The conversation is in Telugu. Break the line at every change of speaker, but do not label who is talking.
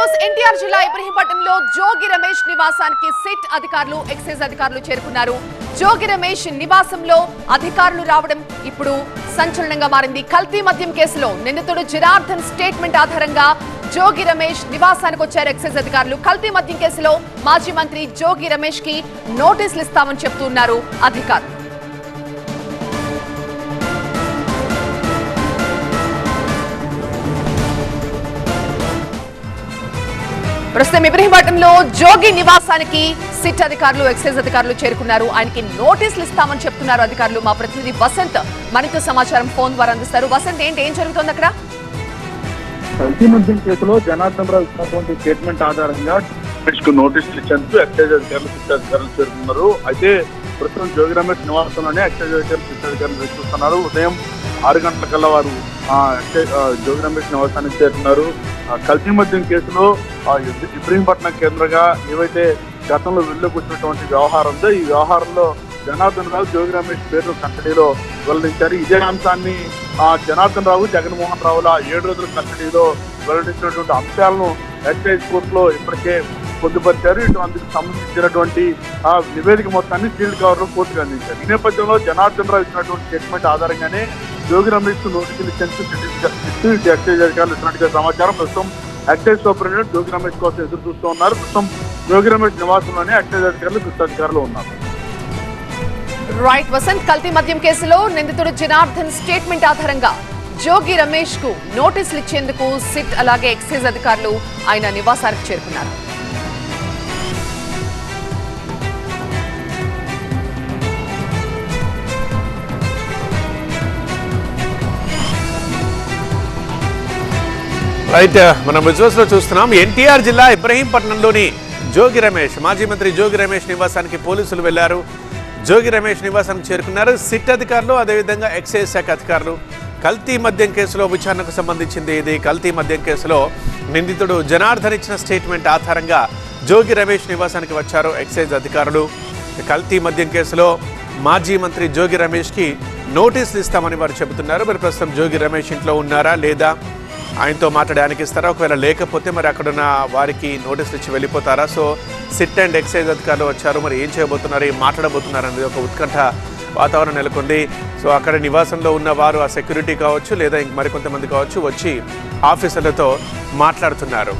న్యూస్ ఎన్టీఆర్ జిల్లా ఇబ్రహీంపట్నంలో జోగి రమేష్ నివాసానికి సిట్ అధికారులు ఎక్సైజ్ అధికారులు చేరుకున్నారు. జోగి రమేష్ నివాసంలో అధికారులు రావడం ఇప్పుడు సంచలనంగా మారింది. కల్తీ మద్యం కేసులో నిందితుడు జిరార్థన్ స్టేట్మెంట్ ఆధారంగా జోగి రమేష్ నివాసానికి వచ్చారు ఎక్సైజ్ అధికారులు. కల్తీ మద్యం కేసులో మాజీ మంత్రి జోగి రమేష్కి నోటీసులు ఇస్తామని చెప్తున్నారు అధికారులు. ప్రస్తుతం ఇబ్రహీంపట్నంలో జోగి నివాసానికి సిట్ అధికారులు ఎక్సైజ్ అధికారులు చేరుకున్నారు. ఆయనకి నోటీసులు ఇస్తామని చెప్తున్నారు అధికారులు. మా ప్రతినిధి వసంత్ మనతో సమాచారం ఫోన్ ద్వారా అందిస్తారు. వసంత్ ఏంటి ఏం జరుగుతోంది అక్కడ?
కల్తీ మద్యం కేసులో జనార్దన్ రావు ఇచ్చినటువంటి స్టేట్మెంట్ ఆధారంగా రమేష్కు నోటీసులు ఇచ్చేందుకు ఎక్సైజ్ అధికారులు శిక్ష అధికారులు చేరుకున్నారు. అయితే ప్రస్తుతం జోగి రమేష్ నివాసంలోనే ఎక్సైజ్ అధికారులు శిక్ష అధికారులు చూస్తున్నారు ఉదయం ఆరు గంటల కల్లా వారు ఆ, జోగి రమేష్ నివాసానికి చేరుకున్నారు. కల్తీ మద్యం కేసులో ఆ, ఇబ్రహీంపట్నం కేంద్రంగా ఏవైతే గతంలో వెళ్ళలోకి వచ్చినటువంటి వ్యవహారం ఉందో ఈ వ్యవహారంలో జనార్దన్ రావు జోగి రమేష్ పేరు కస్టడీలో వెల్లడించారు. ఇదే అంశాన్ని ఆ జనార్దన్ రావు జగన్మోహన్ రావుల ఏడు రోజుల కస్టడీలో వెల్లడించినటువంటి అంశాలను ఎక్సైజ్ కోర్టులో ఇప్పటికే పొందుపరిచారు. ఇటు అందుకు సంబంధించినటువంటి ఆ నివేదిక మొత్తాన్ని సీల్డ్ కవర్లో కోర్టుకు అందించారు. ఈ నేపథ్యంలో జనార్దన్ రావు ఇచ్చినటువంటి స్టేట్మెంట్ ఆధారంగానే జోగి రమేష్ నోటికి ఎక్సైజ్ అధికారులు సమాచారం. ప్రస్తుతం ఎక్సైజ్ సూపరింటెండెంట్ జోగి రమేష్ కోసం ఎదురు చూస్తూ ఉన్నారు. ప్రస్తుతం జోగి రమేష్ నివాసంలోనే ఎక్సైజ్ అధికారులు గుప్తాధికారులు అధికారులు ఉన్నారు.
రైట్ వసంత్ కల్తీ మద్యం కేసులో నిందితుడు జనార్దన్ స్టేట్మెంట్ ఆధారంగా జోగి రమేష్కు నోటీసులు ఇచ్చేందుకు సిట్ అలాగే ఎక్సైజ్ అధికారులు ఆయన నివాసానికి చేరుకున్నారు.
రైట్ మనం విజువల్స్లో చూస్తున్నాం. ఎన్టీఆర్ జిల్లా ఇబ్రహీంపట్నంలోని జోగి రమేష్ మాజీ మంత్రి జోగి రమేష్ నివాసానికి పోలీసులు వెళ్ళారు. జోగి రమేష్ నివాసానికి చేరుకున్నారు. సిట్ అధికారులు అదేవిధంగా ఎక్సైజ్ శాఖ అధికారులు కల్తీ మద్యం కేసులో విచారణకు సంబంధించింది ఇది. కల్తీ మద్యం కేసులో నిందితుడు జనార్దన్ ఇచ్చిన స్టేట్మెంట్ ఆధారంగా జోగి రమేష్ నివాసానికి వచ్చారు ఎక్సైజ్ అధికారులు. కల్తీ మద్యం కేసులో మాజీ మంత్రి జోగి రమేష్కి నోటీసులు ఇస్తామని వారు చెబుతున్నారు. మరి ప్రస్తుతం జోగి రమేష్ ఇంట్లో ఉన్నారా లేదా? ఆయనతో మాట్లాడడానికి ఇస్తారా? ఒకవేళ లేకపోతే మరి అక్కడున్న వారికి నోటీసులు ఇచ్చి వెళ్ళిపోతారా? సో సిట్ అండ్ ఎక్సైజ్ అధికారులు వచ్చారు. మరి ఏం చేయబోతున్నారు? ఏం మాట్లాడబోతున్నారు? అనేది ఒక ఉత్కంఠ వాతావరణం నెలకొంది. సో అక్కడ నివాసంలో ఉన్న వారు ఆ సెక్యూరిటీ కావచ్చు లేదా ఇంక మరికొంతమంది కావచ్చు వచ్చి ఆఫీసర్లతో మాట్లాడుతున్నారు.